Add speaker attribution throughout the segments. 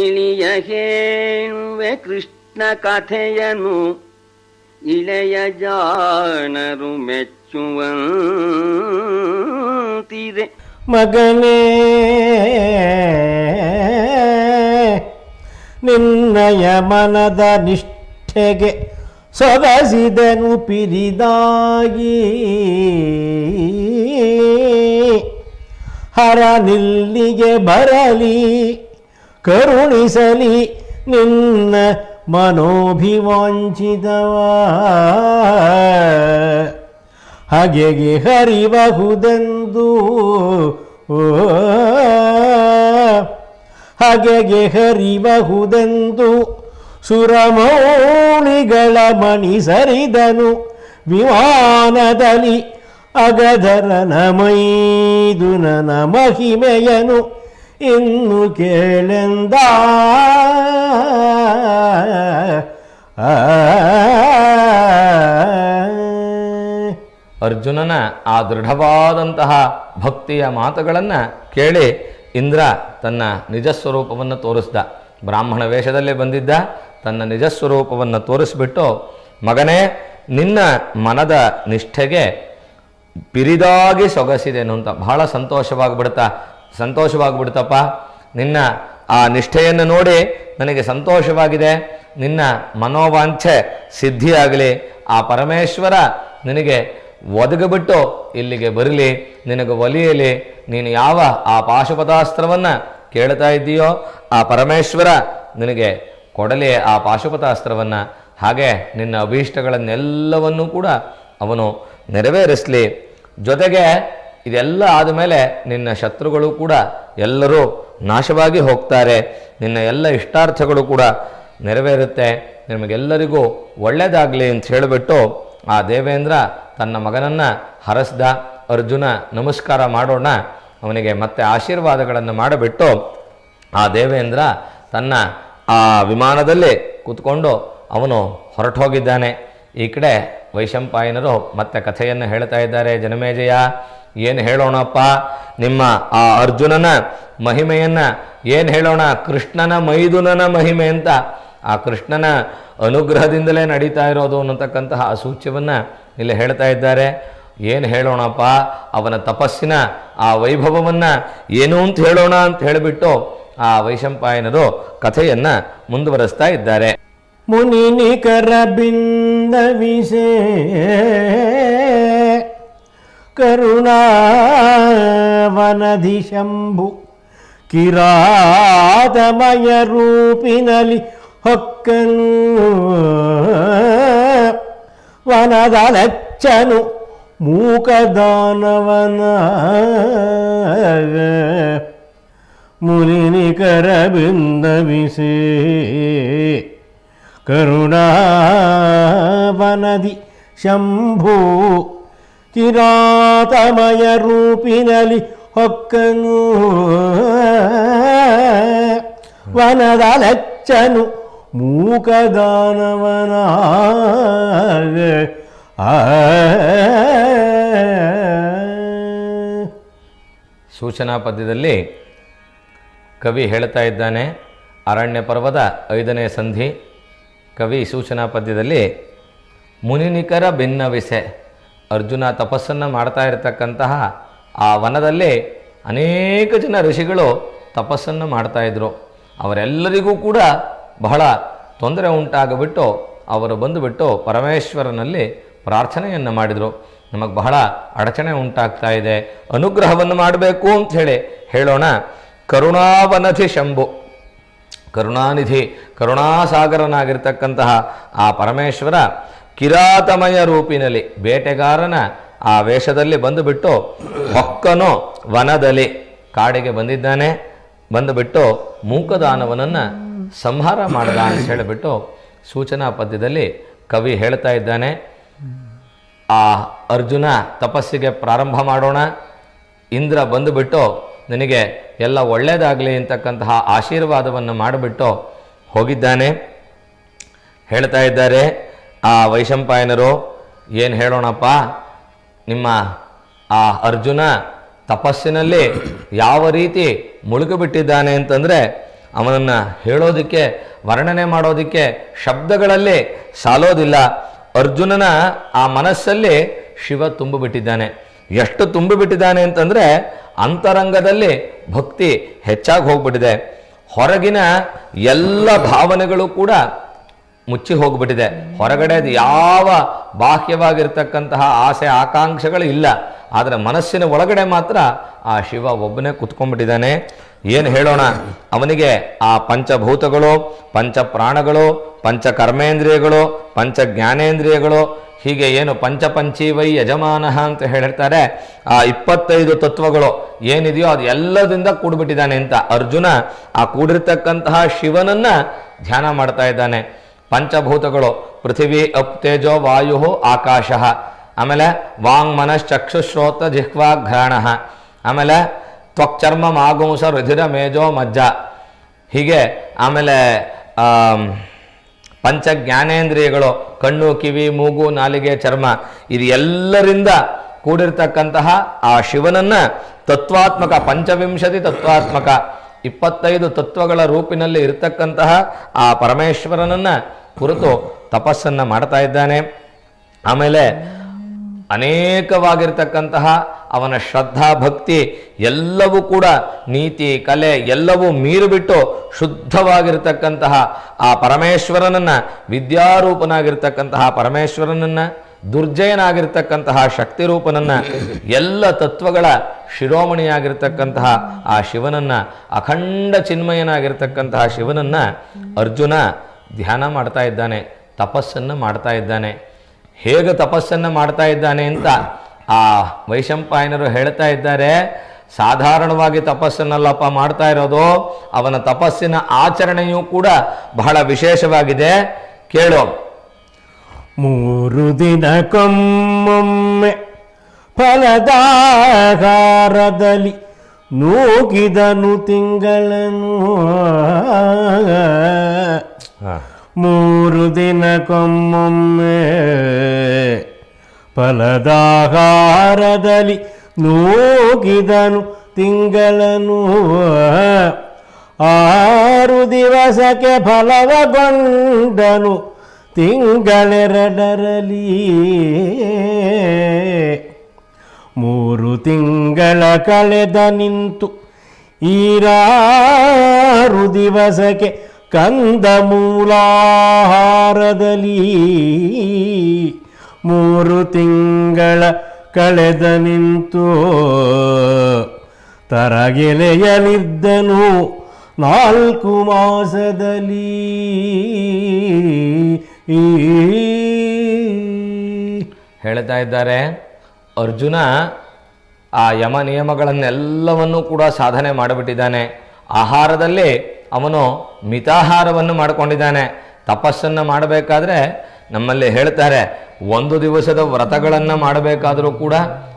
Speaker 1: ತಿಳಿಯ ಹೇಳುವೆ ಕೃಷ್ಣ ಕಥೆಯನು ಇಳೆಯ ಜಾಣರು ಮೆಚ್ಚುವಂತಿದೆ
Speaker 2: ಮಗನೇ, ನಿನ್ನಯ ಮನದ ನಿಷ್ಠೆಗೆ ಸೊಗಸಿದನು ಪಿರಿದಾಗಿ. ಹರ ನಿಲ್ಲಿಗೆ ಬರಲಿ. ಕರುಣಿಸಲಿ ನಿನ್ನ ಮನೋಭಿವಾಂಚಿತವ. ಹಗೆಗೆ ಹರಿಬಹುದೆಂದು ಹಗೆಗೆ ಹರಿಬಹುದೆಂದು ಸುರಮೌಳಿಗಳ ಮಣಿ ಸರಿದನು ವಿಮಾನದಲ್ಲಿ ಅಗಧರನ ಮೈದುನನ ಮಹಿಮೆಯನು. ಇನ್ನು ಕೇಳೆಂದ?
Speaker 3: ಅರ್ಜುನನ ಆ ದೃಢವಾದಂತಹ ಭಕ್ತಿಯ ಮಾತುಗಳನ್ನು ಕೇಳಿ ಇಂದ್ರ ತನ್ನ ನಿಜಸ್ವರೂಪವನ್ನು ತೋರಿಸ್ದ. ಬ್ರಾಹ್ಮಣ ವೇಷದಲ್ಲೇ ಬಂದಿದ್ದ, ತನ್ನ ನಿಜಸ್ವರೂಪವನ್ನು ತೋರಿಸ್ಬಿಟ್ಟು, ಮಗನೇ, ನಿನ್ನ ಮನದ ನಿಷ್ಠೆಗೆ ಬಿರಿದಾಗಿ ಸೊಗಸಿದೆನು ಅಂತ ಬಹಳ ಸಂತೋಷವಾಗಿಬಿಡ್ತಾ ಸಂತೋಷವಾಗಿಬಿಡ್ತಪ್ಪ. ನಿನ್ನ ಆ ನಿಷ್ಠೆಯನ್ನು ನೋಡಿ ನನಗೆ ಸಂತೋಷವಾಗಿದೆ. ನಿನ್ನ ಮನೋವಾಂಛೆ ಸಿದ್ಧಿಯಾಗಲಿ. ಆ ಪರಮೇಶ್ವರ ನಿನಗೆ ಒದಗಿಬಿಟ್ಟು ಇಲ್ಲಿಗೆ ಬರಲಿ. ನಿನಗೆ ಒಲಿಯಲಿ. ನೀನು ಯಾವ ಆ ಪಾಶುಪತಾಸ್ತ್ರವನ್ನು ಕೇಳ್ತಾ ಇದ್ದೀಯೋ, ಆ ಪರಮೇಶ್ವರ ನಿನಗೆ ಕೊಡಲಿ ಆ ಪಾಶುಪತಾಸ್ತ್ರವನ್ನು. ಹಾಗೆ ನಿನ್ನ ಅಭೀಷ್ಟಗಳನ್ನೆಲ್ಲವನ್ನೂ ಕೂಡ ಅವನು ನೆರವೇರಿಸಲಿ. ಜೊತೆಗೆ ಇದೆಲ್ಲ ಆದಮೇಲೆ ನಿನ್ನ ಶತ್ರುಗಳು ಕೂಡ ಎಲ್ಲರೂ ನಾಶವಾಗಿ ಹೋಗ್ತಾರೆ. ನಿನ್ನ ಎಲ್ಲ ಇಷ್ಟಾರ್ಥಗಳು ಕೂಡ ನೆರವೇರುತ್ತೆ. ನಿಮಗೆಲ್ಲರಿಗೂ ಒಳ್ಳೆಯದಾಗಲಿ ಅಂತ ಹೇಳಿಬಿಟ್ಟು ಆ ದೇವೇಂದ್ರ ತನ್ನ ಮಗನನ್ನು ಹರಸ್ದ. ಅರ್ಜುನ, ನಮಸ್ಕಾರ ಮಾಡೋಣ. ಅವನಿಗೆ ಮತ್ತೆ ಆಶೀರ್ವಾದಗಳನ್ನು ಮಾಡಿಬಿಟ್ಟು ಆ ದೇವೇಂದ್ರ ತನ್ನ ಆ ವಿಮಾನದಲ್ಲಿ ಕೂತ್ಕೊಂಡು ಅವನು ಹೊರಟೋಗಿದ್ದಾನೆ. ಈ ಕಡೆ ವೈಶಂಪಾಯನರು ಮತ್ತೆ ಕಥೆಯನ್ನು ಹೇಳ್ತಾ ಇದ್ದಾರೆ. ಜನಮೇಜಯ, ಏನು ಹೇಳೋಣಪ್ಪ? ನಿಮ್ಮ ಆ ಅರ್ಜುನನ ಮಹಿಮೆಯನ್ನು ಏನು ಹೇಳೋಣ? ಕೃಷ್ಣನ ಮೈದುನನ ಮಹಿಮೆ ಅಂತ. ಆ ಕೃಷ್ಣನ ಅನುಗ್ರಹದಿಂದಲೇ ನಡೀತಾ ಇರೋದು ಅನ್ನತಕ್ಕಂತಹ ಆ ಸೂಚ್ಯವನ್ನು ಇಲ್ಲಿ ಹೇಳ್ತಾ ಇದ್ದಾರೆ. ಏನು ಹೇಳೋಣಪ್ಪ? ಅವನ ತಪಸ್ಸಿನ ಆ ವೈಭವವನ್ನು ಏನು ಅಂತ ಹೇಳೋಣ ಅಂತ ಹೇಳಿಬಿಟ್ಟು ಆ ವೈಶಂಪಾಯನರು ಕಥೆಯನ್ನು ಮುಂದುವರೆಸ್ತಾ ಇದ್ದಾರೆ.
Speaker 2: ಮುನಿ ನಿಕರ ಬಿಂದವಿಸೆ ಕರುಣಾವನಧಿ ಶಂಭು ಕಿರಾತಮಯ ರೂಪಿನಲಿ ಹೊಕ್ಕನು ವನದ ಲಚ್ಚನು ಮೂಕದಾನವನ ಮುನಿನಿಕರ ಬಿಂದವಿಸೇ ಕರುಣಾವನದಿ ಶಂಭು ಕಿರಾತಮಯ ರೂಪಿನಲಿ ಹೊಕ್ಕನು. ವನದ ಲಚ್ಚನು ಮೂಕದಾನವನ
Speaker 3: ಸೂಚನಾ ಪದ್ಯದಲ್ಲಿ ಕವಿ ಹೇಳ್ತಾ ಇದ್ದಾನೆ ಅರಣ್ಯ ಪರ್ವದ ಐದನೇ ಸಂಧಿ. ಕವಿ ಸೂಚನಾ ಪದ್ಯದಲ್ಲಿ ಮುನಿನಿಕರ ಬೆನ್ನವಿಸೆ. ಅರ್ಜುನ ತಪಸ್ಸನ್ನು ಮಾಡ್ತಾ ಇರತಕ್ಕಂತಹ ಆ ವನದಲ್ಲಿ ಅನೇಕ ಜನ ಋಷಿಗಳು ತಪಸ್ಸನ್ನು ಮಾಡ್ತಾಯಿದ್ರು ಅವರೆಲ್ಲರಿಗೂ ಕೂಡ ಬಹಳ ತೊಂದರೆ ಉಂಟಾಗಿಬಿಟ್ಟು ಅವರು ಬಂದುಬಿಟ್ಟು ಪರಮೇಶ್ವರನಲ್ಲಿ ಪ್ರಾರ್ಥನೆಯನ್ನು ಮಾಡಿದರು. ನಮಗೆ ಬಹಳ ಅಡಚಣೆ ಉಂಟಾಗ್ತಾ ಇದೆ. ಅನುಗ್ರಹವನ್ನು ಮಾಡಬೇಕು ಅಂಥೇಳಿ ಹೇಳಿ ಹೇಳೋಣ. ಕರುಣಾವನಧಿ ಶಂಭು. ಕರುಣಾನಿಧಿ, ಕರುಣಾಸಾಗರನಾಗಿರ್ತಕ್ಕಂತಹ ಆ ಪರಮೇಶ್ವರ ಕಿರಾತಮಯ ರೂಪಿನಲ್ಲಿ ಬೇಟೆಗಾರನ ಆ ವೇಷದಲ್ಲಿ ಬಂದುಬಿಟ್ಟು ಹೊಕ್ಕನು ವನದಲ್ಲಿ ಕಾಡಿಗೆ ಬಂದಿದ್ದಾನೆ. ಬಂದುಬಿಟ್ಟು ಮೂಕದಾನವನನ್ನು ಸಂಹಾರ ಮಾಡಿದ ಅಂತ ಹೇಳಿಬಿಟ್ಟು ಸೂಚನಾ ಪದ್ಯದಲ್ಲಿ ಕವಿ ಹೇಳ್ತಾ ಇದ್ದಾನೆ. ಆ ಅರ್ಜುನ ತಪಸ್ಸಿಗೆ ಪ್ರಾರಂಭ ಮಾಡೋಣ. ಇಂದ್ರ ಬಂದುಬಿಟ್ಟು ನಿನಗೆ ಎಲ್ಲ ಒಳ್ಳೆಯದಾಗಲಿ ಅಂತಕ್ಕಂತಹ ಆಶೀರ್ವಾದವನ್ನು ಮಾಡಿಬಿಟ್ಟು ಹೋಗಿದ್ದಾನೆ. ಹೇಳ್ತಾ ಇದ್ದಾರೆ, ಆ ವೈಶಂಪಾಯನರು, ಏನು ಹೇಳೋಣಪ್ಪ, ನಿಮ್ಮ ಆ ಅರ್ಜುನ ತಪಸ್ಸಿನಲ್ಲಿ ಯಾವ ರೀತಿ ಮುಳುಗಿಬಿಟ್ಟಿದ್ದಾನೆ ಅಂತಂದರೆ ಅವನನ್ನು ಹೇಳೋದಕ್ಕೆ, ವರ್ಣನೆ ಮಾಡೋದಕ್ಕೆ ಶಬ್ದಗಳಲ್ಲಿ ಸಾಲೋದಿಲ್ಲ. ಅರ್ಜುನನ ಆ ಮನಸ್ಸಲ್ಲಿ ಶಿವ ತುಂಬಿಬಿಟ್ಟಿದ್ದಾನೆ. ಎಷ್ಟು ತುಂಬಿಬಿಟ್ಟಿದ್ದಾನೆ ಅಂತಂದರೆ ಅಂತರಂಗದಲ್ಲಿ ಭಕ್ತಿ ಹೆಚ್ಚಾಗಿ ಹೋಗ್ಬಿಟ್ಟಿದೆ. ಹೊರಗಿನ ಎಲ್ಲ ಭಾವನೆಗಳು ಕೂಡ ಮುಚ್ಚಿ ಹೋಗ್ಬಿಟ್ಟಿದೆ. ಹೊರಗಡೆ ಯಾವ ಬಾಹ್ಯವಾಗಿರ್ತಕ್ಕಂತಹ ಆಸೆ, ಆಕಾಂಕ್ಷೆಗಳು ಇಲ್ಲ. ಆದರೆ ಮನಸ್ಸಿನ ಒಳಗಡೆ ಮಾತ್ರ ಆ ಶಿವ ಒಬ್ಬನೇ ಕುತ್ಕೊಂಡ್ಬಿಟ್ಟಿದ್ದಾನೆ. ಏನು ಹೇಳೋಣ? ಅವನಿಗೆ ಆ ಪಂಚಭೂತಗಳು ಪಂಚ ಪ್ರಾಣಗಳು ಪಂಚ ಕರ್ಮೇಂದ್ರಿಯಗಳು ಪಂಚ ಜ್ಞಾನೇಂದ್ರಿಯಗಳು ಹೀಗೆ ಏನು ಪಂಚಪಂಚೀವೈ ಯಜಮಾನಃ ಅಂತ ಹೇಳಿರ್ತಾರೆ ಆ ಇಪ್ಪತ್ತೈದು ತತ್ವಗಳು ಏನಿದೆಯೋ ಅದು ಎಲ್ಲದಿಂದ ಕೂಡ್ಬಿಟ್ಟಿದ್ದಾನೆ ಅಂತ. ಅರ್ಜುನ ಆ ಕೂಡಿರ್ತಕ್ಕಂತಹ ಶಿವನನ್ನ ಧ್ಯಾನ ಮಾಡ್ತಾ ಇದ್ದಾನೆ. ಪಂಚಭೂತಗಳು ಪೃಥಿವಿ ಅಪ್ ತೇಜೋ ವಾಯು ಆಕಾಶ. ಆಮೇಲೆ ವಾಂಗ್ ಮನಶ್ಚಕ್ಷುಶ್ರೋತ ಜಿಹ್ವಾ ಘ್ರಾಣ. ಆಮೇಲೆ ತ್ವಕ್ಚರ್ಮ ಮಾಗುಂಸ ರುಧಿರ ಮೇಜೋ ಮಜ್ಜ. ಹೀಗೆ ಆಮೇಲೆ ಆಮ್, ಪಂಚ ಜ್ಞಾನೇಂದ್ರಿಯಗಳು ಕಣ್ಣು ಕಿವಿ ಮೂಗು ನಾಲಿಗೆ ಚರ್ಮ ಇದು ಎಲ್ಲರಿಂದ ಕೂಡಿರ್ತಕ್ಕಂತಹ ಆ ಶಿವನನ್ನ ತತ್ವಾತ್ಮಕ ಪಂಚವಿಂಶತಿ ತತ್ವಾತ್ಮಕ ಇಪ್ಪತ್ತೈದು ತತ್ವಗಳ ರೂಪಿನಲ್ಲಿ ಇರತಕ್ಕಂತಹ ಆ ಪರಮೇಶ್ವರನನ್ನ ಕುರಿತು ತಪಸ್ಸನ್ನು ಮಾಡ್ತಾ ಇದ್ದಾನೆ. ಆಮೇಲೆ ಅನೇಕವಾಗಿರ್ತಕ್ಕಂತಹ ಅವನ ಶ್ರದ್ಧಾ ಭಕ್ತಿ ಎಲ್ಲವೂ ಕೂಡ ನೀತಿ, ಕಲೆ ಎಲ್ಲವೂ ಮೀರಿಬಿಟ್ಟು ಶುದ್ಧವಾಗಿರ್ತಕ್ಕಂತಹ ಆ ಪರಮೇಶ್ವರನನ್ನು, ವಿದ್ಯಾರೂಪನಾಗಿರ್ತಕ್ಕಂತಹ ಪರಮೇಶ್ವರನನ್ನ ದುರ್ಜಯನಾಗಿರ್ತಕ್ಕಂತಹ ಶಕ್ತಿರೂಪನನ್ನ ಎಲ್ಲ ತತ್ವಗಳ ಶಿರೋಮಣಿಯಾಗಿರ್ತಕ್ಕಂತಹ ಆ ಶಿವನನ್ನು, ಅಖಂಡ ಚಿನ್ಮಯನಾಗಿರ್ತಕ್ಕಂತಹ ಶಿವನನ್ನು ಅರ್ಜುನ ಧ್ಯಾನ ಮಾಡ್ತಾ ಇದ್ದಾನೆ, ತಪಸ್ಸನ್ನು ಮಾಡ್ತಾ ಇದ್ದಾನೆ. ಹೇಗೆ ತಪಸ್ಸನ್ನು ಮಾಡ್ತಾ ಇದ್ದಾನೆ ಅಂತ ಆ ವೈಶಂಪಾಯನರು ಹೇಳ್ತಾ ಇದ್ದಾರೆ. ಸಾಧಾರಣವಾಗಿ ತಪಸ್ಸನ್ನಲ್ಲಪ್ಪ ಮಾಡ್ತಾ ಇರೋದು, ಅವನ ತಪಸ್ಸಿನ ಆಚರಣೆಯೂ ಕೂಡ ಬಹಳ ವಿಶೇಷವಾಗಿದೆ. ಕೇಳು.
Speaker 2: ಮೂರು ದಿನಕ್ಕೊಮ್ಮೊಮ್ಮೆ ಫಲದಾಗಾರದಲ್ಲಿ ನೂಗಿದನು ತಿಂಗಳನು. ಮೂರು ದಿನಕ್ಕೊಮ್ಮೊಮ್ಮೆ ಫಲದಾಹಾರದಲ್ಲಿ ನೂಗಿದನು ತಿಂಗಳನು. ಆರು ದಿವಸಕ್ಕೆ ಫಲವಗೊಂಡನು. ತಿಂಗಳೆರಡರಲಿ ಮೂರು ತಿಂಗಳ ಕಳೆದ ನಿಂತು ಈರಾರು ದಿವಸಕ್ಕೆ ಕಂದ ಮೂಲಾಹಾರದಲ್ಲಿ ಮೂರು ತಿಂಗಳ ಕಳೆದ ನಿಂತು ತರಗೆಲೆಯಲಿದ್ದನು ನಾಲ್ಕು ಮಾಸದಲ್ಲಿ
Speaker 3: ಹೇಳ್ತಾ ಇದ್ದಾರೆ. ಅರ್ಜುನ ಆ ಯಮ ನಿಯಮಗಳನ್ನೆಲ್ಲವನ್ನೂ ಕೂಡ ಸಾಧನೆ ಮಾಡಿಬಿಟ್ಟಿದ್ದಾನೆ. ಆಹಾರದಲ್ಲಿ ಅವನು ಮಿತಾಹಾರವನ್ನು ಮಾಡಿಕೊಂಡಿದ್ದಾನೆ. ತಪಸ್ಸನ್ನು ಮಾಡಬೇಕಾದ್ರೆ ನಮ್ಮಲ್ಲಿ ಹೇಳ್ತಾರೆ, ಒಂದು ದಿವಸದ ವ್ರತಗಳನ್ನು ಮಾಡಬೇಕಾದರೂ ಕೂಡ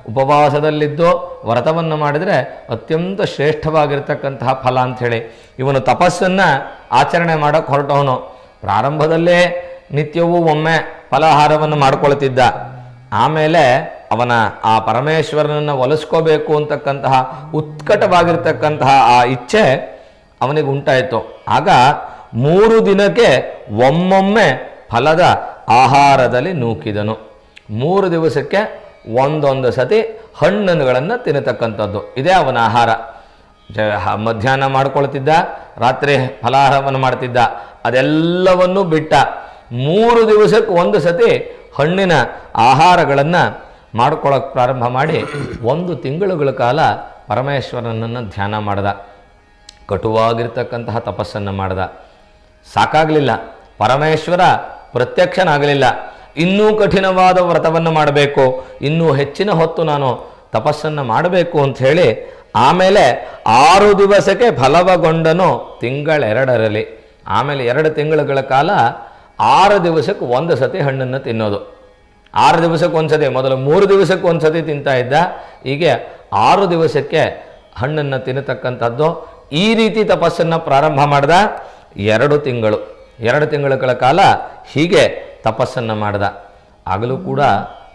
Speaker 3: ಉಪವಾಸದಲ್ಲಿದ್ದು ವ್ರತವನ್ನು ಮಾಡಿದರೆ ಅತ್ಯಂತ ಶ್ರೇಷ್ಠವಾಗಿರ್ತಕ್ಕಂತಹ ಫಲ ಅಂಥೇಳಿ. ಇವನು ತಪಸ್ಸನ್ನು ಆಚರಣೆ ಮಾಡೋಕ್ಕೆ ಹೊರಟವನು. ಪ್ರಾರಂಭದಲ್ಲೇ ನಿತ್ಯವೂ ಒಮ್ಮೆ ಫಲಾಹಾರವನ್ನು ಮಾಡಿಕೊಳ್ತಿದ್ದ. ಆಮೇಲೆ ಅವನ ಆ ಪರಮೇಶ್ವರನನ್ನು ಒಲಿಸ್ಕೋಬೇಕು ಅಂತಕ್ಕಂತಹ, ಉತ್ಕಟವಾಗಿರ್ತಕ್ಕಂತಹ ಆ ಇಚ್ಛೆ ಅವನಿಗೆ ಉಂಟಾಯಿತು. ಆಗ ಮೂರು ದಿನಕ್ಕೆ ಒಮ್ಮೊಮ್ಮೆ ಫಲದ ಆಹಾರದಲ್ಲಿ ನೂಕಿದನು. ಮೂರು ದಿವಸಕ್ಕೆ ಒಂದೊಂದು ಸತಿ ಹಣ್ಣುಗಳನ್ನು ತಿನ್ನತಕ್ಕಂಥದ್ದು. ಇದೇ ಅವನ ಆಹಾರ. ಜ- ಮಧ್ಯಾಹ್ನ ಮಾಡ್ಕೊಳ್ತಿದ್ದ, ರಾತ್ರಿ ಫಲಾಹಾರವನ್ನು ಮಾಡ್ತಿದ್ದ. ಅದೆಲ್ಲವನ್ನೂ ಬಿಟ್ಟ. ಮೂರು ದಿವಸಕ್ಕೆ ಒಂದು ಸತಿ ಹಣ್ಣಿನ ಆಹಾರಗಳನ್ನು ಮಾಡ್ಕೊಳ್ಳೋಕೆ ಪ್ರಾರಂಭ ಮಾಡಿ ಒಂದು ತಿಂಗಳುಗಳ ಕಾಲ ಪರಮೇಶ್ವರನನ್ನು ಧ್ಯಾನ ಮಾಡ್ದ. ಕಟುವಾಗಿರ್ತಕ್ಕಂತಹ ತಪಸ್ಸನ್ನು ಮಾಡ್ದ. ಸಾಕಾಗಲಿಲ್ಲ. ಪರಮೇಶ್ವರ ಪ್ರತ್ಯಕ್ಷನಾಗಲಿಲ್ಲ. ಇನ್ನೂ ಕಠಿಣವಾದ ವ್ರತವನ್ನು ಮಾಡಬೇಕು. ಇನ್ನೂ ಹೆಚ್ಚಿನ ಹೊತ್ತು ನಾನು ತಪಸ್ಸನ್ನು ಮಾಡಬೇಕು ಅಂತ ಹೇಳಿ ಆಮೇಲೆ ಆರು ದಿವಸಕ್ಕೆ ಫಲವಗೊಂಡನು ತಿಂಗಳೆರಡರಲ್ಲಿ. ಆಮೇಲೆ ಎರಡು ತಿಂಗಳುಗಳ ಕಾಲ ಆರು ದಿವಸಕ್ಕೆ ಒಂದು ಸತಿ ಹಣ್ಣನ್ನು ತಿನ್ನೋದು. ಆರು ದಿವಸಕ್ಕೆ ಒಂದು ಸತಿ, ಮೊದಲು ಮೂರು ದಿವಸಕ್ಕೆ ಒಂದು ಸತಿ ತಿಂತಾ ಇದ್ದ, ಹೀಗೆ ಆರು ದಿವಸಕ್ಕೆ ಹಣ್ಣನ್ನು ತಿನ್ನತಕ್ಕಂಥದ್ದು ಈ ರೀತಿ ತಪಸ್ಸನ್ನು ಪ್ರಾರಂಭ ಮಾಡಿದ ಎರಡು ತಿಂಗಳು. ಎರಡು ತಿಂಗಳುಗಳ ಕಾಲ ಹೀಗೆ ತಪಸ್ಸನ್ನು ಮಾಡ್ದ. ಆಗಲೂ ಕೂಡ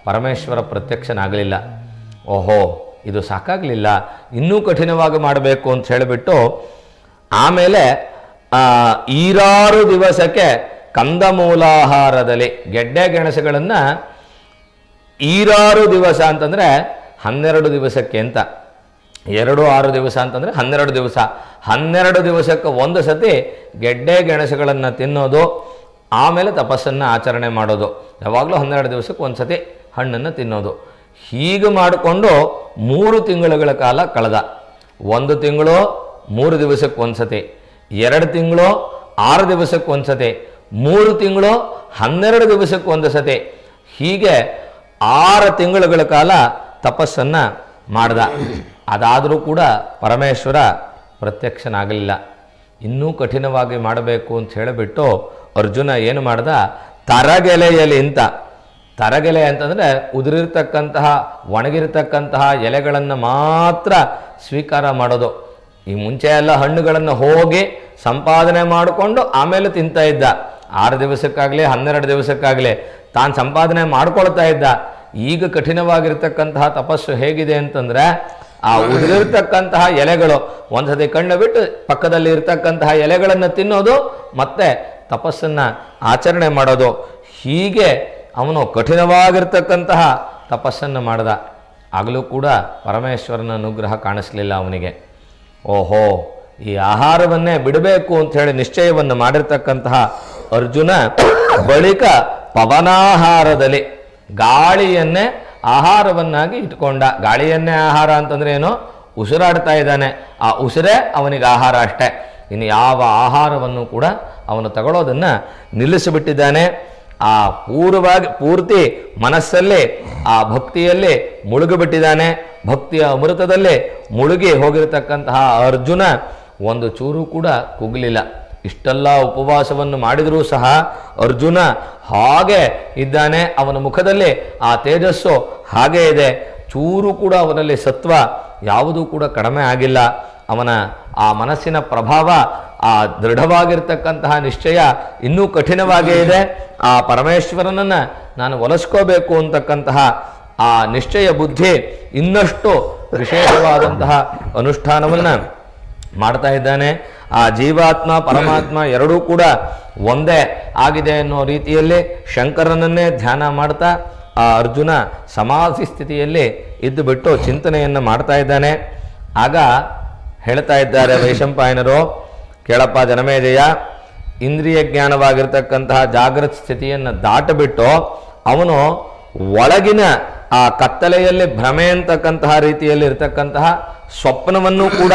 Speaker 3: ಪರಮೇಶ್ವರ ಪ್ರತ್ಯಕ್ಷನಾಗಲಿಲ್ಲ. ಓಹೋ, ಇದು ಸಾಕಾಗಲಿಲ್ಲ. ಇನ್ನೂ ಕಠಿಣವಾಗಿ ಮಾಡಬೇಕು ಅಂತ ಹೇಳಿಬಿಟ್ಟು, ಆಮೇಲೆ ಈರಾರು ದಿವಸಕ್ಕೆ ಕಂದಮೂಲಾಹಾರದಲ್ಲಿ ಗೆಡ್ಡೆ ಗೆಣಸುಗಳನ್ನು ಈರಾರು ದಿವಸ ಅಂತಂದರೆ ಹನ್ನೆರಡು ದಿವಸಕ್ಕೆ ಅಂತ. ಎರಡು ಆರು ದಿವಸ ಅಂತಂದರೆ ಹನ್ನೆರಡು ದಿವಸ. ಹನ್ನೆರಡು ದಿವಸಕ್ಕೆ ಒಂದು ಸತಿ ಗೆಡ್ಡೆ ಗೆಣಸುಗಳನ್ನು ತಿನ್ನೋದು, ಆಮೇಲೆ ತಪಸ್ಸನ್ನು ಆಚರಣೆ ಮಾಡೋದು. ಯಾವಾಗಲೂ ಹನ್ನೆರಡು ದಿವಸಕ್ಕೆ ಒಂದು ಸತಿ ಹಣ್ಣನ್ನು ತಿನ್ನೋದು. ಹೀಗೆ ಮಾಡಿಕೊಂಡು ಮೂರು ತಿಂಗಳುಗಳ ಕಾಲ ಕಳೆದ. ಒಂದು ತಿಂಗಳು ಮೂರು ದಿವಸಕ್ಕೆ ಒಂದು ಸತಿ, ಎರಡು ತಿಂಗಳು ಆರು ದಿವಸಕ್ಕೆ ಒಂದು ಸತಿ ಮೂರು ತಿಂಗಳು ಹನ್ನೆರಡು ದಿವಸಕ್ಕೆ ಒಂದು ಸತಿ. ಹೀಗೆ ಆರು ತಿಂಗಳುಗಳ ಕಾಲ ತಪಸ್ಸನ್ನು ಮಾಡ್ದ. ಅದಾದರೂ ಕೂಡ ಪರಮೇಶ್ವರ ಪ್ರತ್ಯಕ್ಷನಾಗಲಿಲ್ಲ. ಇನ್ನೂ ಕಠಿಣವಾಗಿ ಮಾಡಬೇಕು ಅಂತ ಹೇಳಿಬಿಟ್ಟು ಅರ್ಜುನ ಏನು ಮಾಡ್ದ? ತರಗೆಲೆಯಲ್ಲಿ ಅಂತ ತರಗೆಲೆ ಅಂತಂದರೆ ಉದುರಿರ್ತಕ್ಕಂತಹ, ಒಣಗಿರ್ತಕ್ಕಂತಹ ಎಲೆಗಳನ್ನು ಮಾತ್ರ ಸ್ವೀಕಾರ ಮಾಡೋದು. ಈ ಮುಂಚೆ ಎಲ್ಲ ಹಣ್ಣುಗಳನ್ನು ಹೋಗಿ ಸಂಪಾದನೆ ಮಾಡಿಕೊಂಡು ಆಮೇಲೆ ತಿಂತಾ ಇದ್ದ. ಆರು ದಿವಸಕ್ಕಾಗಲಿ, ಹನ್ನೆರಡು ದಿವಸಕ್ಕಾಗಲಿ ತಾನು ಸಂಪಾದನೆ ಮಾಡ್ಕೊಳ್ತಾ ಇದ್ದ. ಈಗ ಕಠಿಣವಾಗಿರ್ತಕ್ಕಂತಹ ತಪಸ್ಸು ಹೇಗಿದೆ ಅಂತಂದ್ರೆ, ಆ ಉದುರಿರ್ತಕ್ಕಂತಹ ಎಲೆಗಳು ಒಂದ್ಸತಿ ಕಣ್ಣು ಬಿಟ್ಟು ಪಕ್ಕದಲ್ಲಿ ಇರ್ತಕ್ಕಂತಹ ಎಲೆಗಳನ್ನು ತಿನ್ನೋದು, ಮತ್ತೆ ತಪಸ್ಸನ್ನು ಆಚರಣೆ ಮಾಡೋದು. ಹೀಗೆ ಅವನು ಕಠಿಣವಾಗಿರ್ತಕ್ಕಂತಹ ತಪಸ್ಸನ್ನು ಮಾಡಿದ. ಆಗಲೂ ಕೂಡ ಪರಮೇಶ್ವರನ ಅನುಗ್ರಹ ಕಾಣಿಸ್ಲಿಲ್ಲ ಅವನಿಗೆ. ಓಹೋ, ಈ ಆಹಾರವನ್ನೇ ಬಿಡಬೇಕು ಅಂತ ಹೇಳಿ ನಿಶ್ಚಯವನ್ನು ಮಾಡಿರ್ತಕ್ಕಂತಹ ಅರ್ಜುನ ಬಳಿಕ ಪವನಾಹಾರದಲ್ಲಿ ಗಾಳಿಯನ್ನೇ ಆಹಾರವನ್ನಾಗಿ ಇಟ್ಕೊಂಡ ಗಾಳಿಯನ್ನೇ ಆಹಾರ ಅಂತಂದ್ರೆ ಏನು? ಉಸಿರಾಡ್ತಾ ಇದ್ದಾನೆ. ಆ ಉಸಿರೇ ಅವನಿಗೆ ಆಹಾರ ಅಷ್ಟೇ. ಇನ್ನು ಯಾವ ಆಹಾರವನ್ನು ಕೂಡ ಅವನು ತಗೊಳ್ಳೋದನ್ನ ನಿಲ್ಲಿಸಿಬಿಟ್ಟಿದ್ದಾನೆ. ಆ ಪೂರ್ವವಾಗಿ ಪೂರ್ತಿ ಮನಸ್ಸಲ್ಲಿ, ಆ ಭಕ್ತಿಯಲ್ಲಿ ಮುಳುಗಿಬಿಟ್ಟಿದ್ದಾನೆ. ಭಕ್ತಿಯ ಅಮೃತದಲ್ಲಿ ಮುಳುಗಿ ಹೋಗಿರತಕ್ಕಂತಹ ಅರ್ಜುನ ಒಂದು ಚೂರು ಕೂಡ ಕುಗ್ಲಿಲ್ಲ. ಇಷ್ಟೆಲ್ಲ ಉಪವಾಸವನ್ನು ಮಾಡಿದರೂ ಸಹ ಅರ್ಜುನ ಹಾಗೆ ಇದ್ದಾನೆ. ಅವನ ಮುಖದಲ್ಲಿ ಆ ತೇಜಸ್ಸು ಹಾಗೇ ಇದೆ. ಚೂರು ಕೂಡ ಅವನಲ್ಲಿ ಸತ್ವ ಯಾವುದೂ ಕೂಡ ಕಡಿಮೆ ಆಗಿಲ್ಲ. ಅವನ ಆ ಮನಸ್ಸಿನ ಪ್ರಭಾವ, ಆ ದೃಢವಾಗಿರ್ತಕ್ಕಂತಹ ನಿಶ್ಚಯ ಇನ್ನೂ ಕಠಿಣವಾಗೇ ಇದೆ. ಆ ಪರಮೇಶ್ವರನನ್ನು ನಾನು ಒಲಸ್ಕೋಬೇಕು ಅಂತಕ್ಕಂತಹ ಆ ನಿಶ್ಚಯ ಬುದ್ಧಿ ಇನ್ನಷ್ಟು ವಿಶೇಷವಾದಂತಹ ಅನುಷ್ಠಾನವನ್ನು ಮಾಡ್ತಾ ಇದ್ದಾನೆ. ಆ ಜೀವಾತ್ಮ, ಪರಮಾತ್ಮ ಎರಡೂ ಕೂಡ ಒಂದೇ ಆಗಿದೆ ಅನ್ನೋ ರೀತಿಯಲ್ಲಿ ಶಂಕರನನ್ನೇ ಧ್ಯಾನ ಮಾಡ್ತಾ ಆ ಅರ್ಜುನ ಸಮಾಧಿ ಸ್ಥಿತಿಯಲ್ಲಿ ಇದ್ದು ಬಿಟ್ಟು ಚಿಂತನೆಯನ್ನು ಮಾಡ್ತಾ ಇದ್ದಾನೆ. ಆಗ ಹೇಳ್ತಾ ಇದ್ದಾರೆ ವೈಶಂಪಾಯನರು, ಕೇಳಪ್ಪ ಜನಮೇಜಯ, ಇಂದ್ರಿಯ ಜ್ಞಾನವಾಗಿರ್ತಕ್ಕಂತಹ ಜಾಗೃತ ಸ್ಥಿತಿಯನ್ನು ದಾಟಬಿಟ್ಟು ಅವನು ಒಳಗಿನ ಆ ಕತ್ತಲೆಯಲ್ಲಿ ಭ್ರಮೆ ಅಂತಕ್ಕಂತಹ ರೀತಿಯಲ್ಲಿ ಇರತಕ್ಕಂತಹ ಸ್ವಪ್ನವನ್ನು ಕೂಡ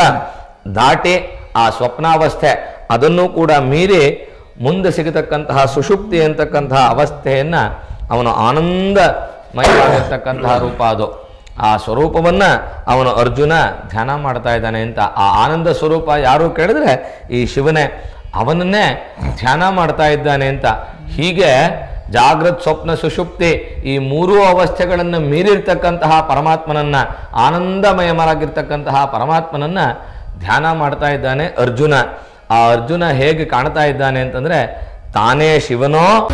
Speaker 3: ದಾಟಿ ಆ ಸ್ವಪ್ನಾವಸ್ಥೆ ಅದನ್ನು ಕೂಡ ಮೀರಿ ಮುಂದೆ ಸಿಗತಕ್ಕಂತಹ ಸುಷುಪ್ತಿ ಅಂತಕ್ಕಂತಹ ಅವಸ್ಥೆಯನ್ನು ಅವನು ಆನಂದಮಯವಾಗಿರ್ತಕ್ಕಂತಹ ರೂಪ ಅದು. ಆ ಸ್ವರೂಪವನ್ನು ಅವನು ಅರ್ಜುನ ಧ್ಯಾನ ಮಾಡ್ತಾ ಇದ್ದಾನೆ ಅಂತ ಆ ಆನಂದ ಸ್ವರೂಪ ಯಾರು ಕೇಳಿದ್ರೆ ಈ ಶಿವನೇ, ಅವನನ್ನೇ ಧ್ಯಾನ ಮಾಡ್ತಾ ಇದ್ದಾನೆ ಅಂತ. ಹೀಗೆ ಜಾಗೃತ್ ಸ್ವಪ್ನ ಸುಷುಪ್ತಿ ಈ ಮೂರೂ ಅವಸ್ಥೆಗಳನ್ನು ಮೀರಿರ್ತಕ್ಕಂತಹ ಪರಮಾತ್ಮನನ್ನು, ಆನಂದಮಯಮರಾಗಿರ್ತಕ್ಕಂತಹ ಪರಮಾತ್ಮನನ್ನ ಧ್ಯಾನ ಮಾಡ್ತಾ ಇದ್ದಾನೆ ಅರ್ಜುನ. ಆ ಅರ್ಜುನ ಹೇಗೆ ಕಾಣ್ತಾ ಇದ್ದಾನೆ ಅಂತಂದ್ರೆ ತಾನೇ ಶಿವನೋ